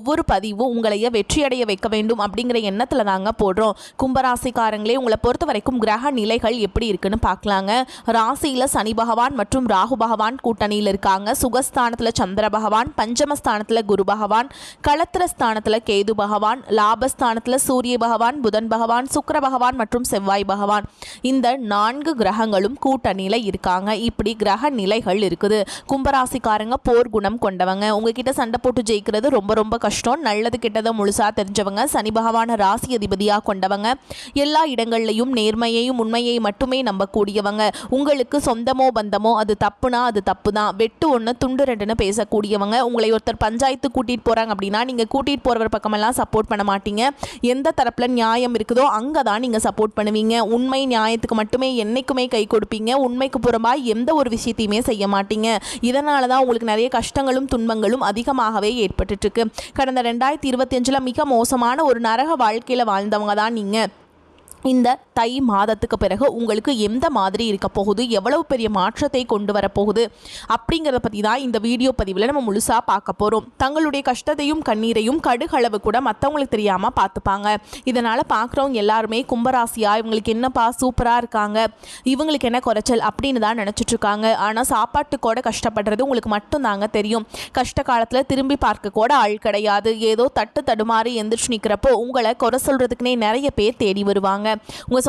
ஒவ்வொரு பதிவும் உங்களைய வெற்றியடைய வைக்க வேண்டும் அப்படிங்கிற எண்ணத்தில் தாங்க போடுறோம். கும்பராசிக்காரங்களே உங்களை பொறுத்த வரைக்கும் கிரக நிலைகள் எப்படி இருக்குன்னு பார்க்கலாங்க. ராசியில் சனி பகவான் மற்றும் ராகு பகவான் கூட்டணியில் இருக்காங்க. சுகஸ்தானத்தில் சந்திர பகவான் பஞ்சமஸ்தானத்தில் குரு பகவான் களத்திர ஸ்தானத்தில் கேது பகவான் லாபஸ்தானத்தில் சூரிய பகவான் புதன் பகவான் சுக்கர பகவான் மற்றும் செவ்வாய் பகவான். இந்த நான்கு கிரகங்களும் கூட்டணியில் இருக்காங்க. இப்படி கிரக நிலைகள் இருக்குது. கும்பராசிக்காரங்க போர் குணம் கொண்டவங்க. உங்ககிட்ட சண்டை போட்டு ஜெயிக்கிறது ரொம்ப ரொம்ப கஷ்டம் கஷ்டம் நல்லது கெட்டதை முழுசாக தெரிஞ்சவங்க சனி பகவான ராசி அதிபதியாக கொண்டவங்க எல்லா இடங்கள்லையும் நேர்மையையும் உண்மையை மட்டுமே நம்பக்கூடியவங்க. உங்களுக்கு சொந்தமோ பந்தமோ அது தப்புனா அது தப்பு தான் வெட்டு ஒன்று துண்டு ரெண்டுன்னு பேசக்கூடியவங்க. உங்களை ஒருத்தர் பஞ்சாயத்து கூட்டிகிட்டு போகிறாங்க அப்படின்னா நீங்கள் கூட்டிகிட்டு போகிறவர் பக்கமெல்லாம் சப்போர்ட் பண்ண மாட்டீங்க. எந்த தரப்பில் நியாயம் இருக்குதோ அங்கே தான் நீங்கள் சப்போர்ட் பண்ணுவீங்க. உண்மை நியாயத்துக்கு மட்டுமே என்னைக்குமே கை கொடுப்பீங்க. உண்மைக்கு புறம்பாக எந்த ஒரு விஷயத்தையுமே செய்ய மாட்டீங்க. இதனால தான் உங்களுக்கு நிறைய கஷ்டங்களும் துன்பங்களும் அதிகமாகவே ஏற்பட்டுருக்கு கடந்த ரெண்டாயிரத்தி இருபத்தி அஞ்சில் மிக மோசமான ஒரு நரக வாழ்க்கையில் வாழ்ந்தவங்க தான் நீங்கள் இந்த தை மாதத்துக்கு பிறகு உங்களுக்கு எந்த மாதிரி இருக்க போகுது? எவ்வளவு பெரிய மாற்றத்தை கொண்டு வரப்போகுது அப்படிங்கிறத பற்றி தான் இந்த வீடியோ பதிவில் நம்ம முழுசாக பார்க்க போகிறோம் தங்களுடைய கஷ்டத்தையும் கண்ணீரையும் கடுகளவு கூட மற்றவங்களுக்கு தெரியாமல் பார்த்துப்பாங்க. இதனால் பார்க்குறவங்க எல்லாருமே கும்பராசியா இவங்களுக்கு என்னப்பா சூப்பராக இருக்காங்க இவங்களுக்கு என்ன குறைச்சல் அப்படின்னு தான் நினச்சிட்டு இருக்காங்க. ஆனால் சாப்பாட்டு கூட கஷ்டப்படுறது உங்களுக்கு மட்டும்தாங்க தெரியும். கஷ்ட காலத்தில் திரும்பி பார்க்க கூட ஆள் கிடையாது. ஏதோ தட்டு தடுமாறி எந்திரிச்சு நிற்கிறப்போ உங்களை குறை சொல்கிறதுக்குனே நிறைய பேர் தேடி வருவாங்க. உங்கள்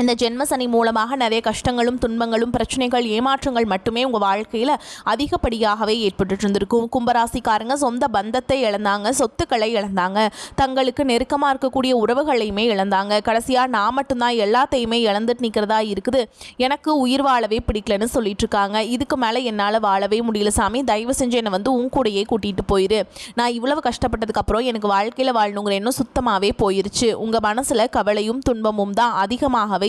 இந்த ஜென்ம சனி மூலமாக நிறைய கஷ்டங்களும் துன்பங்களும் பிரச்சனைகள் ஏமாற்றங்கள் மட்டுமே உங்கள் வாழ்க்கையில் அதிகப்படியாகவே ஏற்பட்டு இருந்திருக்கும் கும்பராசிக்காரங்க சொந்த பந்தத்தை இழந்தாங்க சொத்துக்களை இழந்தாங்க தங்களுக்கு நெருக்கமாக இருக்கக்கூடிய உறவுகளையுமே இழந்தாங்க. கடைசியாக நான் மட்டும்தான் எல்லாத்தையுமே இழந்துட்டு நிற்கிறதா இருக்குது. எனக்கு உயிர் வாழவே பிடிக்கலன்னு சொல்லிட்டு இருக்காங்க இதுக்கு மேலே என்னால் வாழவே முடியல சாமி. தயவு செஞ்சு என்னை வந்து உன் கூடயே கூட்டிகிட்டு போயிரு. நான் இவ்வளவு கஷ்டப்பட்டதுக்கப்புறம் எனக்கு வாழ்க்கையில் வாழணுங்கிற எண்ணம் சுத்தமாகவே போயிருச்சு. உங்கள் மனசில் கவலையும் துன்பமும் தான் அதிகமாகவே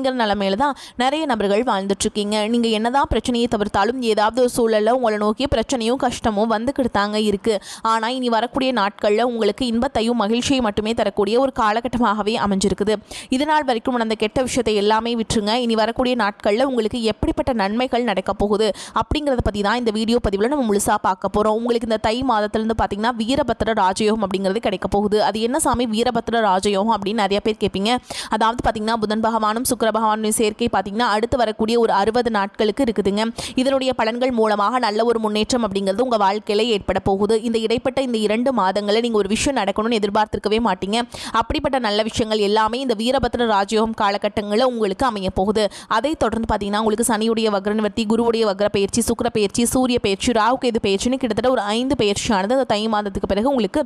அப்படிங்கிற நிலமையில தான் நிறைய நபர்கள் வாழ்ந்துட்டு இருக்கீங்க நீங்கள் என்னதான் பிரச்சனையை தவிர்த்தாலும் ஏதாவது ஒரு சூழலில் உங்களை நோக்கிய பிரச்சனையும் கஷ்டமும் வந்துக்கிட்டு தாங்க இருக்கு. ஆனால் இனி வரக்கூடிய நாட்களில் உங்களுக்கு இன்பத்தையும் மகிழ்ச்சியை மட்டுமே தரக்கூடிய ஒரு காலகட்டமாகவே அமைஞ்சிருக்குது. இதனால் வரைக்கும் நடந்த கெட்ட விஷயத்தை எல்லாமே விட்டுருங்க. இனி வரக்கூடிய நாட்களில் உங்களுக்கு எப்படிப்பட்ட நன்மைகள் நடக்க போகுது அப்படிங்கிறத பற்றி தான் இந்த வீடியோ பதிவில் நம்ம முழுசாக பார்க்க போகிறோம் உங்களுக்கு இந்த தை மாதத்துலேருந்து பார்த்தீங்கன்னா வீரபத்திர ராஜயோகம் அப்படிங்கிறது கிடைக்க போகுது. அது என்ன சாமி? வீரபத்திர ராஜயோகம் அப்படின்னு நிறைய பேர் கேட்பீங்க அதாவது பார்த்தீங்கன்னா புதன் பகவானும் சுக்கர பகவானுடைய சேர்க்கை பார்த்தீங்கன்னா அடுத்து வரக்கூடிய ஒரு அறுபது நாட்களுக்கு இருக்குதுங்க. இதனுடைய பலன்கள் மூலமாக நல்ல ஒரு முன்னேற்றம் அப்படிங்கிறது உங்கள் வாழ்க்கையில் ஏற்பட போகுது. இந்த இடைப்பட்ட இந்த இரண்டு மாதங்களில் நீங்கள் ஒரு விஷயம் நடக்கணும்னு எதிர்பார்த்திருக்கவே மாட்டீங்க. அப்படிப்பட்ட நல்ல விஷயங்கள் எல்லாமே இந்த வீரபத்ர ராஜயோகம் காலகட்டங்களில் உங்களுக்கு அமைய போகுது. அதை தொடர்ந்து பார்த்தீங்கன்னா உங்களுக்கு சனியுடைய வக்ரன்வர்த்தி குருவுடைய வக்ர பயிற்சி சுக்கிர பயிற்சி சூரிய பயிற்சி ராகு கேது பயிற்சின்னு கிட்டத்தட்ட ஒரு ஐந்து பயிற்சியானது அந்த தை மாதத்துக்கு பிறகு உங்களுக்கு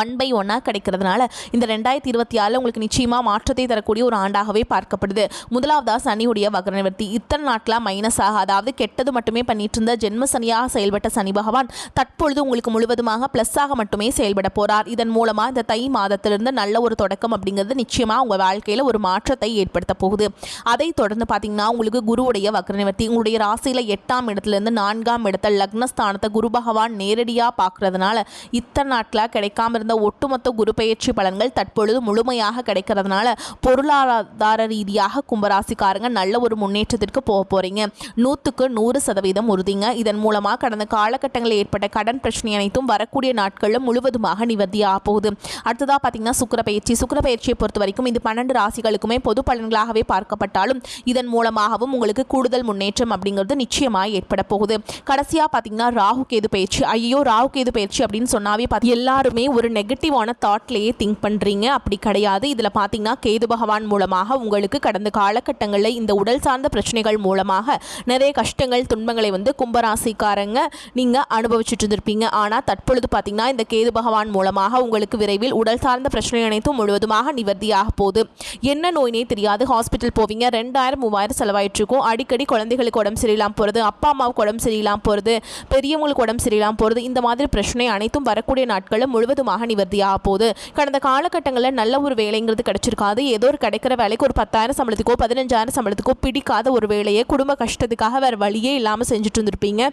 ஒன் பை ஒன்னாக கிடைக்கிறதுனால இந்த ரெண்டாயிரத்தி இருபத்தி ஆறில் உங்களுக்கு நிச்சயமாக மாற்றத்தை தரக்கூடிய ஒரு ஆண்டாகவே பார்க்கப்படுது. முதலாவதாக சனியுடைய வக்ர நிவர்த்தி இத்தனை நாட்களாக மைனஸாக அதாவது கெட்டது மட்டுமே பண்ணிட்டு இருந்த ஜென்ம சனியாக செயல்பட்ட சனி பகவான் தற்பொழுது உங்களுக்கு முழுவதுமாக ப்ளஸ்ஸாக மட்டுமே செயல்பட போகிறார் இதன் மூலமாக இந்த தை மாதத்திலிருந்து நல்ல ஒரு தொடக்கம் அப்படிங்கிறது நிச்சயமாக உங்கள் வாழ்க்கையில் ஒரு மாற்றத்தை ஏற்படுத்த போகுது. அதை தொடர்ந்து பார்த்தீங்கன்னா உங்களுக்கு குருவுடைய வக்ர நிவர்த்தி உங்களுடைய ராசியில் எட்டாம் இடத்துலேருந்து நான்காம் இடத்த லக்னஸ்தானத்தை குரு பகவான் நேரடியாக பார்க்குறதுனால இத்தனை நாட்களாக கிடைக்காம இருந்த ஒட்டுமொத்த குரு பெயர்ச்சி பலன்கள் தற்பொழுது முழுமையாக கிடைக்கிறதுனால பொருளாதார ரீதியாக கும்பராசிக்காரங்க நல்ல ஒரு முன்னேற்றத்திற்கு போக போறீங்க. நூற்றுக்கு நூறு சதவீதம் உறுதிங்க. இதன் மூலமாக கடந்த காலகட்டங்களில் ஏற்பட்ட கடன் பிரச்சனை அனைத்தும் வரக்கூடிய நாட்களில் முழுவதுமாக நிவர்த்தியாக போகுது. அடுத்ததாக பார்த்தீங்கன்னா சுக்கர பயிற்சி சுக்கர பயிற்சியை பொறுத்த வரைக்கும் இது பன்னெண்டு ராசிகளுக்குமே பொது பலன்களாகவே பார்க்கப்பட்டாலும் இதன் மூலமாகவும் உங்களுக்கு கூடுதல் முன்னேற்றம் அப்படிங்கிறது நிச்சயமாக ஏற்பட போகுது. கடைசியாக பார்த்தீங்கன்னா ராகு கேது பயிற்சி. ஐயோ ராகு கேது பயிற்சி அப்படின்னு சொன்னாவே எல்லாருமே ஒரு நெகட்டிவான தாட்லேயே திங்க் பண்ணுறீங்க அப்படி கிடையாது. இதில் பார்த்தீங்கன்னா கேது பகவான் மூலமாக உங்களுக்கு கடந்த காலகட்டங்களில் இந்த உடல் சார்ந்த பிரச்சனைகள் மூலமாக நிறைய கஷ்டங்கள் துன்பங்களை வந்து கும்பராசிக்காரங்க நீங்கள் அனுபவிச்சுட்டு இருந்திருப்பீங்க. ஆனால் தற்பொழுது பார்த்தீங்கன்னா இந்த கேது பகவான் மூலமாக உங்களுக்கு விரைவில் உடல் சார்ந்த பிரச்சனை அனைத்தும் முழுவதுமாக நிவர்த்தியாக போகுது. என்ன நோயினே தெரியாது. ஹாஸ்பிட்டல் போவீங்க. ரெண்டாயிரம் மூவாயிரம் செலவாயிட்டு இருக்கும். அடிக்கடி குழந்தைகளுக்கு உடம்பு சரியில்லாம போகிறது அப்பா அம்மாவுக்கு உடம்பு சரியில்லாம போகிறது பெரியவங்களுக்கு உடம்பு சரியில்லாம போகிறது இந்த மாதிரி பிரச்சனை அனைத்தும் வரக்கூடிய நாட்களில் முழுவதுமாக நிவர்த்தியாக போகுது கடந்த காலகட்டங்களில் நல்ல ஒரு வேலைங்கிறது கிடைச்சிருக்காது. ஏதோ ஒரு கிடைக்கிற வேலைக்கு ஒரு பத்தாயிரம் சம்பளத்துக்கோ பதினஞ்சாயிரம் சம்பளத்துக்கோ பிடிக்காத ஒரு வேலையை குடும்ப கஷ்டத்துக்காக வேறு வழியே இல்லாமல் செஞ்சுட்டு இருந்திருப்பீங்க.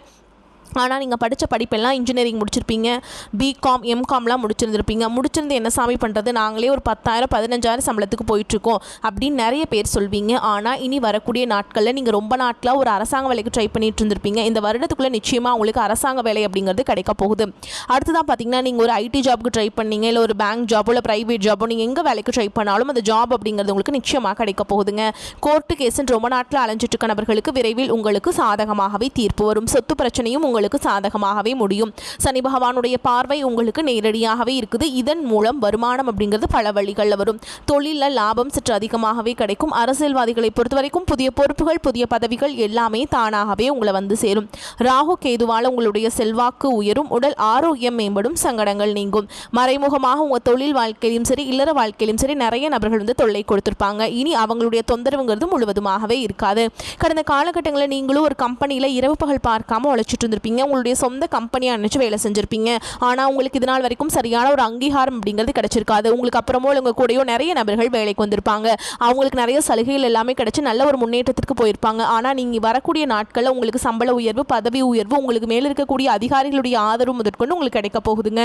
ஆனால் நீங்கள் படித்த படிப்பெல்லாம் இன்ஜினியரிங் முடிச்சிருப்பீங்க. பிகாம் எம்காம்லாம் முடிச்சிருந்துருப்பீங்க. முடிச்சிருந்து என்ன சாமி பண்ணுறது நாங்களே ஒரு பத்தாயிரம் பதினஞ்சாயிரம் சம்பளத்துக்கு போயிட்டுருக்கோம் அப்படின்னு நிறைய பேர் சொல்வீங்க. ஆனால் இனி வரக்கூடிய நாட்களில் நீங்கள் ரொம்ப நாட்களாக ஒரு அரசாங்க வேலைக்கு ட்ரை பண்ணிட்டு இருந்திருப்பீங்க இந்த வருடத்துக்குள்ளே நிச்சயமாக உங்களுக்கு அரசாங்க வேலை அப்படிங்கிறது கிடைக்க போகுது. அடுத்ததான் பார்த்தீங்கன்னா நீங்கள் ஒரு ஐடி ஜாப்க்கு ட்ரை பண்ணீங்க இல்லை ஒரு பேங்க் ஜாபோ இல்லை ப்ரைவேட் ஜாபோ நீங்கள் எங்கே வேலைக்கு ட்ரை பண்ணாலும் அந்த ஜாப் அப்படிங்கிறது உங்களுக்கு நிச்சயமாக கிடைக்க போகுதுங்க. கோர்ட்டு கேஸுன்னு ரொம்ப நாட்டில் அலைஞ்சிட்டு இருக்க நபர்களுக்கு விரைவில் உங்களுக்கு சாதகமாகவே தீர்ப்பு வரும். சொத்து பிரச்சனையும் உங்களுக்கு உங்களுக்கு சாதகமாகவே முடியும். சனி பகவானுடைய பார்வை உங்களுக்கு நேரடியாகவே இருக்குது. இதன் மூலம் வருமானம் அப்படிங்கிறது பல வழிகளில் வரும். தொழிலில் லாபம் சற்று அதிகமாகவே கிடைக்கும். அரசியல்வாதிகளை பொறுத்த வரைக்கும் புதிய பொறுப்புகள் புதிய பதவிகள் எல்லாமே தானாகவே உங்களை வந்து சேரும். ராகு கேதுவால் உங்களுடைய செல்வாக்கு உயரும். உடல் ஆரோக்கியம் மேம்படும். சங்கடங்கள் நீங்கும். மறைமுகமாக உங்கள் தொழில் வாழ்க்கையிலும் சரி இல்லற வாழ்க்கையிலும் சரி நிறைய நபர்கள் வந்து தொல்லை கொடுத்துருப்பாங்க. இனி அவங்களுடைய தொந்தரவுங்கிறது முழுவதுமாகவே இருக்காது. கடந்த காலகட்டங்களில் நீங்களும் ஒரு கம்பெனியில் இரவு பகல் பார்க்காம உழைச்சிட்டு இருந்திருப்பீங்க. உங்களுடைய சொந்த கம்பெனியாக நினச்சி வேலை செஞ்சுருப்பீங்க. ஆனால் உங்களுக்கு இது நாள் வரைக்கும் சரியான ஒரு அங்கீகாரம் அப்படிங்கிறது கிடச்சிருக்காது. உங்களுக்கு அப்புறமோ உங்கள் கூடயோ நிறைய நபர்கள் வேலைக்கு வந்திருப்பாங்க. அவங்களுக்கு நிறைய சலுகைகள் எல்லாமே கிடைச்சி நல்ல ஒரு முன்னேற்றத்திற்கு போயிருப்பாங்க. ஆனால் நீங்கள் வரக்கூடிய நாட்களில் உங்களுக்கு சம்பள உயர்வு பதவி உயர்வு உங்களுக்கு மேலே இருக்கக்கூடிய அதிகாரிகளுடைய ஆதரவு முதற்கொண்டு உங்களுக்கு கிடைக்க போகுதுங்க.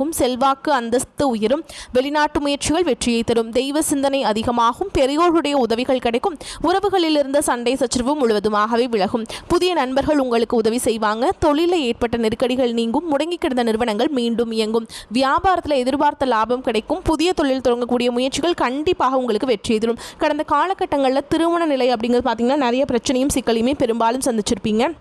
செல்வாக்கு அந்தஸ்து உயரும் வெளிநாட்டு முயற்சிகள் வெற்றியை தரும். தெய்வ சிந்தனை அதிகமாகும் பெரியோருடைய உதவிகள் கிடைக்கும். உறவுகளில் இருந்த சண்டை சச்சரவு முழுவதுமாகவே விலகும். புதிய நண்பர்கள் உங்களுக்கு உதவி செய்வாங்க. தொழிலில் ஏற்பட்ட நெருக்கடிகள் நீங்கும். முடங்கி கிடந்த நிறுவனங்கள் மீண்டும் இயங்கும். வியாபாரத்தில் எதிர்பார்த்த லாபம் கிடைக்கும். புதிய தொழில் தொடங்கக்கூடிய முயற்சிகள் கண்டிப்பாக உங்களுக்கு வெற்றி தரும். கடந்த காலகட்டங்களில் திருமண நிலை அப்படிங்கிறது பார்த்தீங்கன்னா நிறைய பிரச்சனையும் சிக்கலையுமே பெரும்பாலும் சந்திச்சிருப்பீங்க.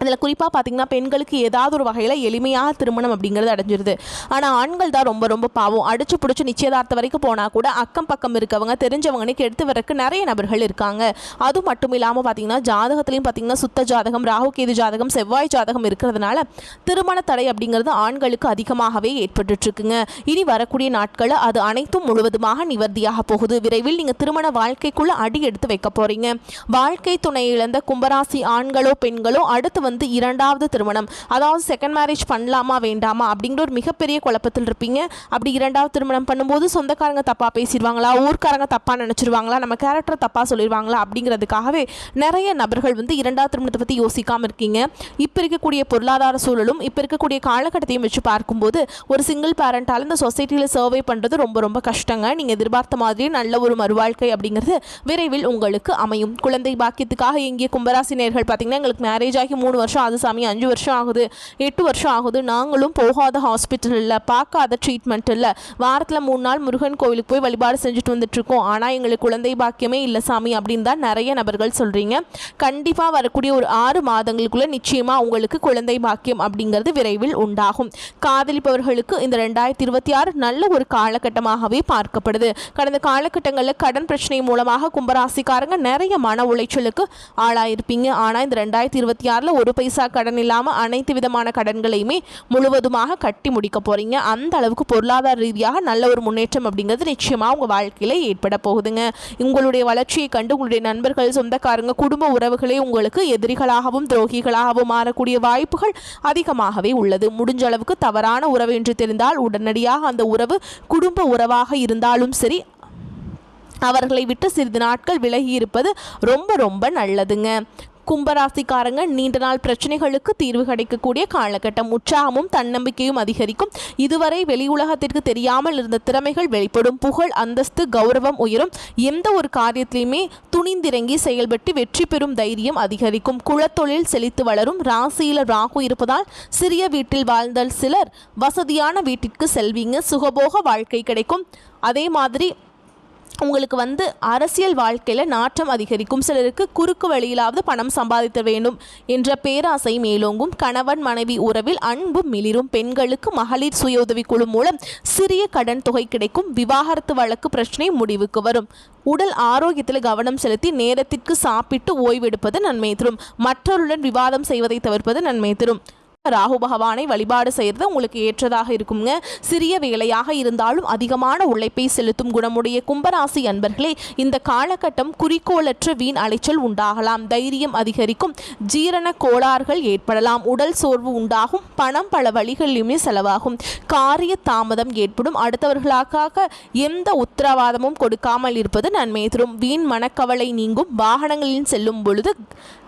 அதில் குறிப்பாக பார்த்தீங்கன்னா பெண்களுக்கு ஏதாவது ஒரு வகையில் எளிமையாக திருமணம் அப்படிங்கிறது அடைஞ்சிருது. ஆனால் ஆண்கள் தான் ரொம்ப ரொம்ப பாவம். அடிச்சு பிடிச்சி நிச்சயதார்த்தம் வரைக்கும் போனால் கூட அக்கம் பக்கம் இருக்கவங்க தெரிஞ்சவங்கன்னு எடுத்து வரக்கு நிறைய நபர்கள் இருக்காங்க. அது மட்டும் இல்லாமல் பார்த்தீங்கன்னா ஜாதகத்துலேயும் பார்த்தீங்கன்னா சுத்த ஜாதகம் ராகுகேது ஜாதகம் செவ்வாய் ஜாதகம் இருக்கிறதுனால திருமண தடை அப்படிங்கிறது ஆண்களுக்கு அதிகமாகவே ஏற்பட்டுட்ருக்குங்க. இனி வரக்கூடிய நாட்களில் அது அனைத்தும் முழுவதுமாக நிவர்த்தியாக போகுது. விரைவில் நீங்கள் திருமண வாழ்க்கைக்குள்ளே அடி எடுத்து வைக்க போகிறீங்க வாழ்க்கை துணை இழந்த கும்பராசி ஆண்களோ பெண்களோ அடுத்து வந்து இரண்டாவது திருமணம். அதாவது செகண்ட் மேரேஜ் பண்ணலாமா வேண்டாமா அப்படிங்கிற ஒரு மிகப்பெரிய குழப்பத்தில் இருப்பீங்க. அப்படி இரண்டாவது திருமணம் பண்ணும்போது சொந்தக்காரங்க தப்பாக பேசிடுவாங்களா? ஊர்க்காரங்க தப்பாக நினச்சிருவாங்களா? நம்ம கேரக்டர் தப்பாக சொல்லிடுவாங்களா? அப்படிங்கிறதுக்காகவே நிறைய நபர்கள் வந்து இரண்டாவது திருமணத்தை பற்றி யோசிக்காமல் இருக்கீங்க. இப்போ இருக்கக்கூடிய பொருளாதார சூழலும் இப்போ இருக்கக்கூடிய காலகட்டத்தையும் வச்சு பார்க்கும்போது ஒரு சிங்கிள் பேரண்டால் இந்த சொசைட்டியில் சர்வே பண்ணுறது ரொம்ப ரொம்ப கஷ்டங்க. நீங்கள் எதிர்பார்த்த மாதிரியே நல்ல ஒரு மறுவாழ்க்கை அப்படிங்கிறது விரைவில் உங்களுக்கு அமையும். குழந்தை பாக்கியத்துக்காக இங்கே கும்பராசி நேர்கள் பார்த்தீங்கன்னா எங்களுக்கு மேரேஜ் ஆகி மூணு வருஷம் அது சாமி அஞ்சு வருஷம் ஆகுது எட்டு வருஷம் ஆகுது நாங்களும் போகாத ஹாஸ்பிட்டல் இல்லை பார்க்காத ட்ரீட்மெண்ட் இல்லை. வாரத்தில் மூணு நாள் முருகன் கோவிலுக்கு போய் வழிபாடு செஞ்சுட்டு வந்துட்டுருக்கோம். ஆனால் எங்களுக்கு குழந்தை பாக்கியமே இல்லை சாமி அப்படின்னு தான் நிறைய நபர்கள் சொல்கிறீங்க கண்டிப்பாக வரக்கூடிய ஒரு ஆறு மாதங்களுக்குள்ளே நிச்சயமாக உங்களுக்கு குழந்தை பாக்கியம் அப்படிங்கிறது விரைவில் உண்டாகும். காதலிப்பவர்களுக்கு இந்த ரெண்டாயிரத்தி இருபத்தி ஆறு நல்ல ஒரு காலகட்டமாகவே பார்க்கப்படுது. கடந்த காலகட்டங்களில் கடன் பிரச்சனை மூலமாக கும்பராசிக்காரங்க நிறைய மன உளைச்சலுக்கு ஆளாயிருப்பீங்க. ஆனால் இந்த ரெண்டாயிரத்தி இருபத்தி ஆறில் ஒரு பைசா கடன் இல்லாமல் அனைத்து விதமான கடன்களையுமே முழுவதுமாக கட்டி முடிக்க போகிறீங்க அந்த அளவுக்கு பொருளாதார ரீதியாக நல்ல ஒரு முன்னேற்றம் அப்படிங்கிறது நிச்சயமாக உங்கள் வாழ்க்கையில் ஏற்பட போகுதுங்க. உங்களுடைய வளர்ச்சியை கண்டு உங்களுடைய நண்பர்கள் சொந்தக்காரங்க குடும்ப உறவுகளே உங்களுக்கு எதிரிகளாகவும் துரோகிகளாகவும் மாறக்கூடிய வாய்ப்புகள் அதிகமாகவே உள்ளது. முடிஞ்ச அளவுக்கு தவறான உறவு என்று தெரிந்தால் உடனடியாக அந்த உறவு குடும்ப உறவாக இருந்தாலும் சரி அவர்களை விட்டு சிறிது நாட்கள் விலகி இருப்பது ரொம்ப ரொம்ப நல்லதுங்க. கும்பராசிக்காரங்க நீண்ட நாள் பிரச்சனைகளுக்கு தீர்வு கிடைக்கக்கூடிய காலகட்டம். உற்சாகமும் தன்னம்பிக்கையும் அதிகரிக்கும். இதுவரை வெளி உலகத்திற்கு தெரியாமல் இருந்த திறமைகள் வெளிப்படும். புகழ் அந்தஸ்து கௌரவம் உயரும். எந்த ஒரு காரியத்திலையுமே துணிந்திறங்கி செயல்பட்டு வெற்றி பெறும் தைரியம் அதிகரிக்கும். குலத்தொழில் செழித்து வளரும். ராசியில் ராகு இருப்பதால் சிறிய வீட்டில் வாழ்ந்த சிலர் வசதியான வீட்டிற்கு செல்வீங்க. சுகபோக வாழ்க்கை கிடைக்கும். அதே மாதிரி உங்களுக்கு வந்து அரசியல் வாழ்க்கையில் நாட்டம் அதிகரிக்கும். சிலருக்கு குறுக்கு வழியிலாவது பணம் சம்பாதித்த வேண்டும் என்ற பேராசை மேலோங்கும். கணவன் மனைவி உறவில் அன்பு மிளிரும். பெண்களுக்கு மகளிர் சுய உதவி குழு மூலம் சிறிய கடன் தொகை கிடைக்கும். விவாகரத்து வழக்கு பிரச்சனை முடிவுக்கு வரும். உடல் ஆரோக்கியத்தில் கவனம் செலுத்தி நேரத்திற்கு சாப்பிட்டு ஓய்வெடுப்பது நன்மை தரும். மற்றவருடன் விவாதம் செய்வதை தவிர்ப்பது நன்மை தரும். ராகு பகவானை வழிபாடு செய்கிறது உங்களுக்கு ஏற்றதாக இருக்குங்க. சிறிய வேலையாக இருந்தாலும் அதிகமான உழைப்பை செலுத்தும் குணமுடைய கும்பராசி அன்பர்களே இந்த காலகட்டம் குறிக்கோளற்ற வீண் அலைச்சல் உண்டாகலாம். தைரியம் அதிகரிக்கும் ஜீரண கோளாறுகள் ஏற்படலாம் உடல் சோர்வு உண்டாகும் பணம் பல வழிகளிலுமே செலவாகும். காரிய தாமதம் ஏற்படும் அடுத்தவர்களுக்காக எந்த உத்தரவாதமும் கொடுக்காமல் இருப்பது நன்மை தரும். வீண் மனக்கவலை நீங்கும் வாகனங்களில் செல்லும் பொழுது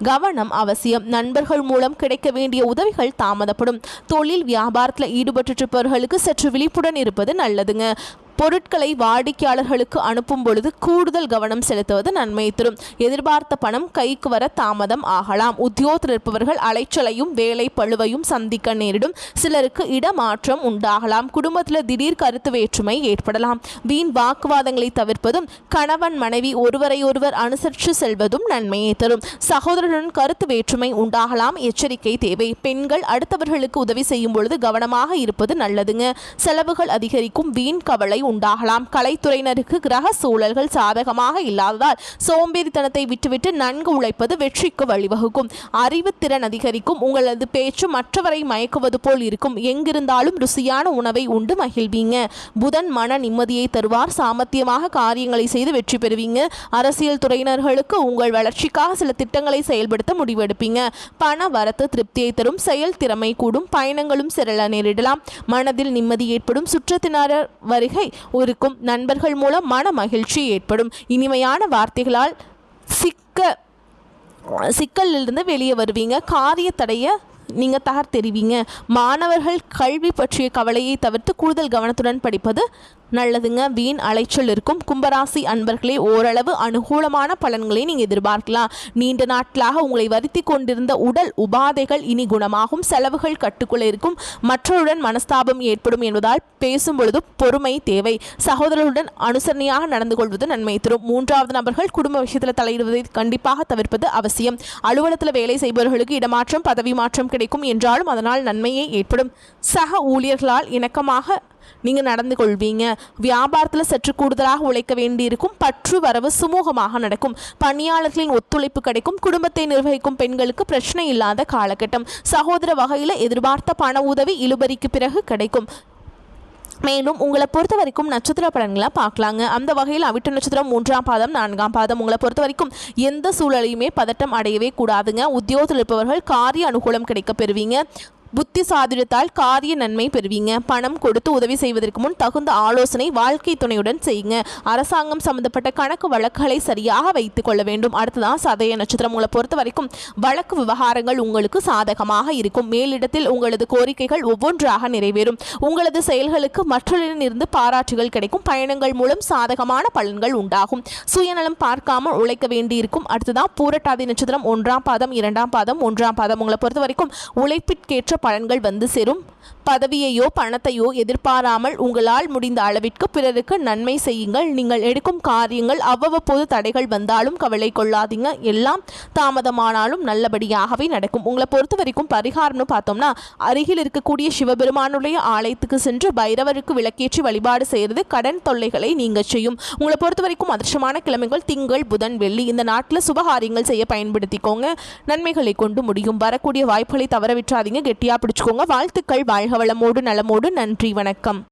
கவனம் அவசியம். நண்பர்கள் மூலம் கிடைக்க வேண்டிய உதவிகள் தாமதப்படும். தொழில் வியாபாரத்தில் ஈடுபட்டிருப்பவர்களுக்கு சற்று விழிப்புடன் இருப்பது நல்லதுங்க. பொருட்களை வாடிக்கையாளர்களுக்கு அனுப்பும் பொழுது கூடுதல் கவனம் செலுத்துவது நன்மை தரும். எதிர்பார்த்த பணம் கைக்கு வர தாமதம் ஆகலாம். உத்தியோகத்தில் இருப்பவர்கள் அலைச்சலையும் வேலை பழுவையும் சந்திக்க நேரிடும். சிலருக்கு இடமாற்றம் உண்டாகலாம். குடும்பத்தில் திடீர் கருத்து வேற்றுமை ஏற்படலாம். வீண் வாக்குவாதங்களை தவிர்ப்பதும் கணவன் மனைவி ஒருவரையொருவர் அனுசரித்து செல்வதும் நன்மையை தரும். சகோதரருடன் கருத்து வேற்றுமை உண்டாகலாம். எச்சரிக்கை தேவை. பெண்கள் அடுத்தவர்களுக்கு உதவி செய்யும் பொழுது கவனமாக இருப்பது நல்லதுங்க. செலவுகள் அதிகரிக்கும். வீண் கவலை உண்டாகலாம். கலைத்துறையினருக்கு கிரக சூழல்கள் சாதகமாக இல்லாததால் சோம்பேறித்தனத்தை விட்டுவிட்டு நன்கு உழைப்பது வெற்றிக்கு வழிவகுக்கும். அறிவுத்திறன் அதிகரிக்கும். உங்களது பேச்சு மற்றவரை மயக்குவது போல் இருக்கும். எங்கிருந்தாலும் ருசியான உணவை உண்டு மகிழ்வீங்க. புதன் மன நிம்மதியை தருவார். சாமர்த்தியமாக காரியங்களை செய்து வெற்றி பெறுவீங்க. அரசியல் துறையினர்களுக்கு உங்கள் வளர்ச்சிக்காக சில திட்டங்களை செயல்படுத்த முடிவெடுப்பீங்க. பண வரத்து திருப்தியை தரும். செயல் திறமை கூடும். பயணங்களும் சிறல நேரிடலாம். மனதில் நிம்மதி ஏற்படும். சுற்றத்தினர் வருகை இருக்கும் நண்பர்கள் மூலம் மன மகிழ்ச்சி ஏற்படும். இனிமையான வார்த்தைகளால் சிக்க சிக்கலிலிருந்து வெளியே வருவீங்க. காரிய தடைய நீங்கள் தகர் தெரிவிங்க மாணவர்கள் கல்வி பற்றிய கவலையை தவிர்த்து கூடுதல் கவனத்துடன் படிப்பது நல்லதுங்க. வீண் அலைச்சல் இருக்கும். கும்பராசி அன்பர்களே ஓரளவு அனுகூலமான பலன்களை நீங்கள் எதிர்பார்க்கலாம். நீண்ட நாட்களாக உங்களை வருத்தி கொண்டிருந்த உடல் உபாதைகள் இனி குணமாகும். செலவுகள் கட்டுக்குள்ளே இருக்கும். மற்றவருடன் மனஸ்தாபம் ஏற்படும் என்பதால் பேசும் பொழுது பொறுமை தேவை. சகோதரருடன் அனுசரணையாக நடந்து கொள்வது நன்மை தரும். மூன்றாவது நபர்கள் குடும்ப விஷயத்தில் தலையிடுவதை கண்டிப்பாக தவிர்ப்பது அவசியம். அலுவலகத்தில் வேலை செய்பவர்களுக்கு இடமாற்றம் பதவி மாற்றம் கிடைக்கும் என்றாலும் அதனால் நன்மையே ஏற்படும். சக ஊழியர்களால் இணக்கமாக நீங்கள் நடந்து கொள்வீங்க. வியாபாரத்தில் சற்று கூடுதலாக உழைக்க வேண்டியிருக்கும். பற்று வரவு சுமூகமாக நடக்கும். பணியாளர்களின் ஒத்துழைப்பு கிடைக்கும். குடும்பத்தை நிர்வகிக்கும் பெண்களுக்கு பிரச்சனை இல்லாத காலகட்டம். சகோதர வகையில் எதிர்பார்த்த பண உதவி இழுபறிக்கு பிறகு கிடைக்கும். மேலும் உங்களை பொறுத்த வரைக்கும் நட்சத்திர படங்களை பார்க்கலாங்க. அந்த வகையில் அவிட்ட நட்சத்திரம் மூன்றாம் பாதம் நான்காம் பாதம் உங்களை பொறுத்த வரைக்கும் எந்த சூழலையுமே பதட்டம் அடையவே கூடாதுங்க. உத்தியோகத்தில் இருப்பவர்கள் காரிய அனுகூலம் கிடைக்க பெறுவீங்க. புத்தி சாதுரியத்தால் காரிய நன்மை பெறுவீங்க. பணம் கொடுத்து உதவி செய்வதற்கு முன் தகுந்த ஆலோசனை வாழ்க்கை துணையுடன் செய்யுங்க. அரசாங்கம் சம்பந்தப்பட்ட கணக்கு வழக்குகளை சரியாக வைத்துக் கொள்ள வேண்டும். அடுத்ததான் சதய நட்சத்திரம் உங்களை பொறுத்த வரைக்கும் வழக்கு விவகாரங்கள் உங்களுக்கு சாதகமாக இருக்கும். மேலிடத்தில் உங்களது கோரிக்கைகள் ஒவ்வொன்றாக நிறைவேறும். உங்களது செயல்களுக்கு மற்றவரிடம் இருந்து பாராட்டுகள் கிடைக்கும். பயணங்கள் மூலம் சாதகமான பலன்கள் உண்டாகும். சுயநலம் பார்க்காமல் உழைக்க வேண்டியிருக்கும். அடுத்ததான் பூரட்டாதி நட்சத்திரம் ஒன்றாம் பாதம் இரண்டாம் பாதம் ஒன்றாம் பாதம். உங்களை பொறுத்த வரைக்கும் உழைப்பிற்கேற்ற பலன்கள் வந்து சேரும். பதவியையோ பணத்தையோ எதிர்பாராமல் உங்களால் முடிந்த அளவிற்கு பிறருக்கு நன்மை செய்யுங்கள். நீங்கள் எடுக்கும் காரியங்கள் அவ்வப்போது தடைகள் வந்தாலும் கவலை கொள்ளாதீங்க. எல்லாம் தாமதமானாலும் நல்லபடியாகவே நடக்கும். உங்களை பொறுத்த வரைக்கும் பரிகாரம்னு பார்த்தோம்னா அருகில் இருக்கக்கூடிய சிவபெருமானுடைய ஆலயத்துக்கு சென்று பைரவருக்கு விளக்கேற்றி வழிபாடு செய்கிறது கடன் தொல்லைகளை நீங்கள் செய்யும். உங்களை பொறுத்த வரைக்கும் அதிர்ஷ்டமான கிழமைகள் திங்கள் புதன் வெள்ளி. இந்த நாட்டில் சுபகாரியங்கள் செய்ய பயன்படுத்திக்கோங்க. நன்மைகளை கொண்டு முடியும். வரக்கூடிய வாய்ப்புகளை தவற விட்டுறாதீங்க. கெட்டியா பிடிச்சுக்கோங்க. வாழ்த்துக்கள். வாழ்க வளமோடு நலமோடு. நன்றி. வணக்கம்.